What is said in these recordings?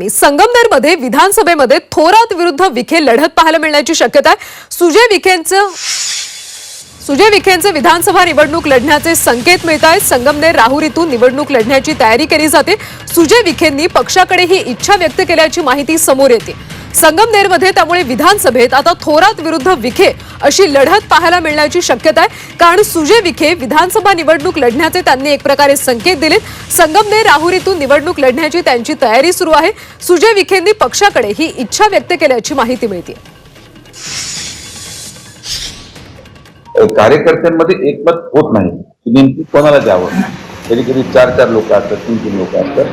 संगमनेरमध्ये विधानसभेमध्ये थोरात विरुद्ध विखे लढत पाहायला मिळण्याची शक्यता आहे. सुजय विखेंचं सुजय विखेंचे विधानसभा निवडणूक लढण्याचे संकेत मिळत आहेत. संगमनेर राहुरीतून निवडणूक लढण्याची तयारी केली जाते. सुजय विखेंनी पक्षाकडे ही इच्छा व्यक्त केल्याची माहिती समोर येते. संगमनेरमध्ये त्यामुळे विधानसभेत आता थोरात विरुद्ध विखे अशी लढत पाहायला मिळण्याची शक्यता आहे. कारण सुजय विखे विधानसभा निवडणूक लढण्याचे त्यांनी एक प्रकारे संकेत दिलेत. संगमनेर राहुरीतून निवडणूक लढण्याची त्यांची तयारी सुरू आहे. सुजय विखेंनी पक्षाकडे ही इच्छा व्यक्त केल्याची माहिती मिळते कार्यकर्त्यांमध्ये एकमत होत नाही. की नेमकी कोणाला द्यावं? कधी कधी चार चार लोक असतात तीन तीन लोक असतात.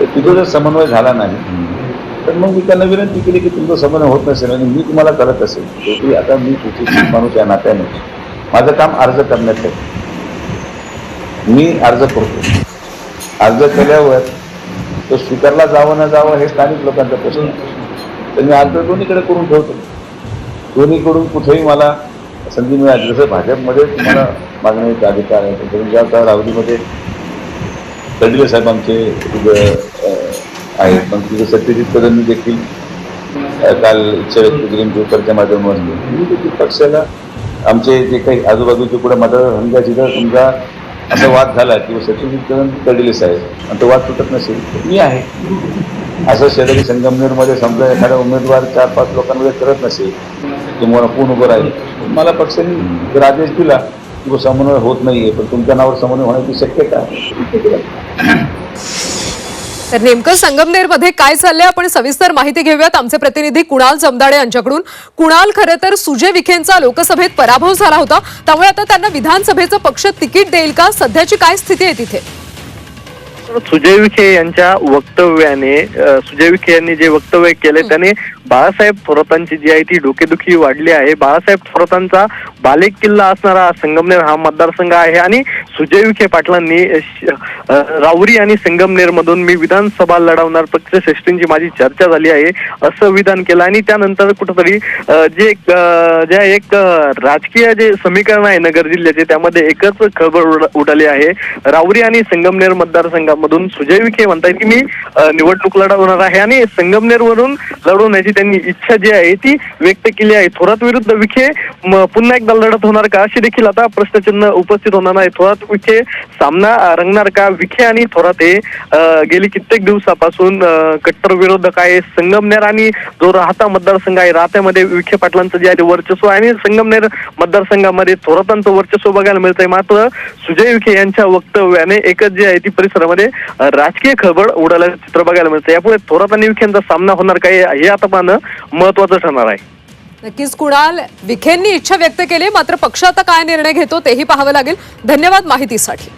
तर तिथं जर समन्वय झाला नाही तर मग मी त्यांना विनंती केली की तुमचं समन्वय होत नसेल आणि मी तुम्हाला करत असेल. शेवटी आता मी कुठे माणूस या नात्याने माझं काम अर्ज करण्यात आहे मी अर्ज करतो. अर्ज केल्यावर तो स्वीकारला जावं ना जावं हे स्थानिक लोकांचा प्रश्न तर मी अर्ज दोन्हीकडे करून ठेवतो. दोन्हीकडून कुठेही मला संधी मिळाली. जसं भाजपमध्ये तुम्हाला मागण्याचा अधिकार आहे ज्या आता अवधीमध्ये तडले साहेब आमचे आहेत. पण तिथे सत्यजित कदमनी देखील काल इच्छा व्यक्त केली जोकरच्या माध्यमातून पक्षाला आमचे जे काही आजूबाजूचे पुढे मतदारसंघ तिथं तुमचा असा वाद झाला किंवा सत्यजित कदम तडले साहेब आणि तो वाद सुटत नसेल. मी आहे. असं शेजारी संगमनेरमध्ये समजा एखादा उमेदवार चार पाच लोकांमध्ये करत नसेल किंवा पूर्ण उभं राहील? मला पक्षाने जर आदेश दिला की तो समन्वय होत नाहीये पण तुमच्या नावावर समन्वय होण्याची शक्यता आहे. तर नेमकं संगमनेरमध्ये काय चाललंय? आपण सविस्तर माहिती घेऊयात. आमचे प्रतिनिधी कुणाल जमदाडे यांच्याकडून. कुणाल खरं तर सुजय विखेंचा लोकसभेत पराभव झाला होता. त्यामुळे आता त्यांना विधानसभेचं पक्ष तिकीट देईल का? सध्याची काय स्थिती आहे तिथे? सुजय विखे यांच्या वक्तव्याने सुजय विखे यांनी जे वक्तव्य केले त्याने बाळासाहेब थोरातांची जी आहे ती डोकेदुखी वाढली आहे. बाळासाहेब थोरातांचा बालेक किल्ला असणारा संगमनेर हा मतदारसंघ आहे आणि सुजय विखे पाटलांनी राऊरी आणि संगमनेर मधून मी विधानसभा लढवणार पक्षश्रेष्ठींची माझी चर्चा झाली आहे असं विधान केलं. आणि त्यानंतर कुठंतरी जे एक, जे एक राजकीय जे समीकरण आहे नगर जिल्ह्याचे त्यामध्ये एकच खबर उड- उडाली आहे. राऊरी आणि संगमनेर मतदारसंघामधून सुजय विखे म्हणतायत की मी निवडणूक लढवणार आहे. आणि संगमनेरवरून लढवण्याची त्यांनी इच्छा जी आहे ती व्यक्त केली आहे. थोरात विरुद्ध विखे म- पुन्हा एकदा लढत होणार का? अशी देखील आता प्रश्नचिन्ह उपस्थित होणार आहे थोरात विखे सामना रंगणार का? विखे आणि थोरात हे गेली कित्येक दिवसापासून कट्टर विरोधक आहे संगमनेर आणि जो राहता मतदारसंघ आहे राहत्यामध्ये विखे पाटलांचं जे आहे वर्चस्व आणि संगमनेर मतदारसंघामध्ये थोरातांचं वर्चस्व बघायला मिळतंय. मात्र सुजय विखे यांच्या वक्तव्याने एकच जे आहे ती परिसरामध्ये राजकीय खळबळ उडाल्याचं चित्र बघायला मिळतं यापुढे थोरात आणि विखेंचा सामना होणार काय हे आता पाहणं महत्वाचं ठरणार आहे. नक्कीच कुणाल? विखेंनी इच्छा व्यक्त केली मात्र पक्ष आता काय निर्णय घेतो तेही पाहावं लागेल. धन्यवाद माहितीसाठी.